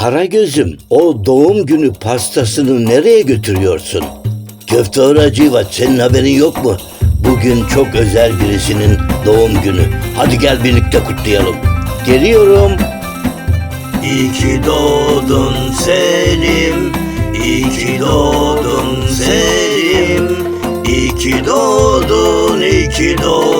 Karagöz'üm o doğum günü pastasını nereye götürüyorsun? Köfte Hacivat senin haberin yok mu? Bugün çok özel birisinin doğum günü. Hadi gel birlikte kutlayalım. Geliyorum. İyi ki doğdun Selim. İyi ki doğdun Selim. İyi ki doğdun, iyi ki doğdun.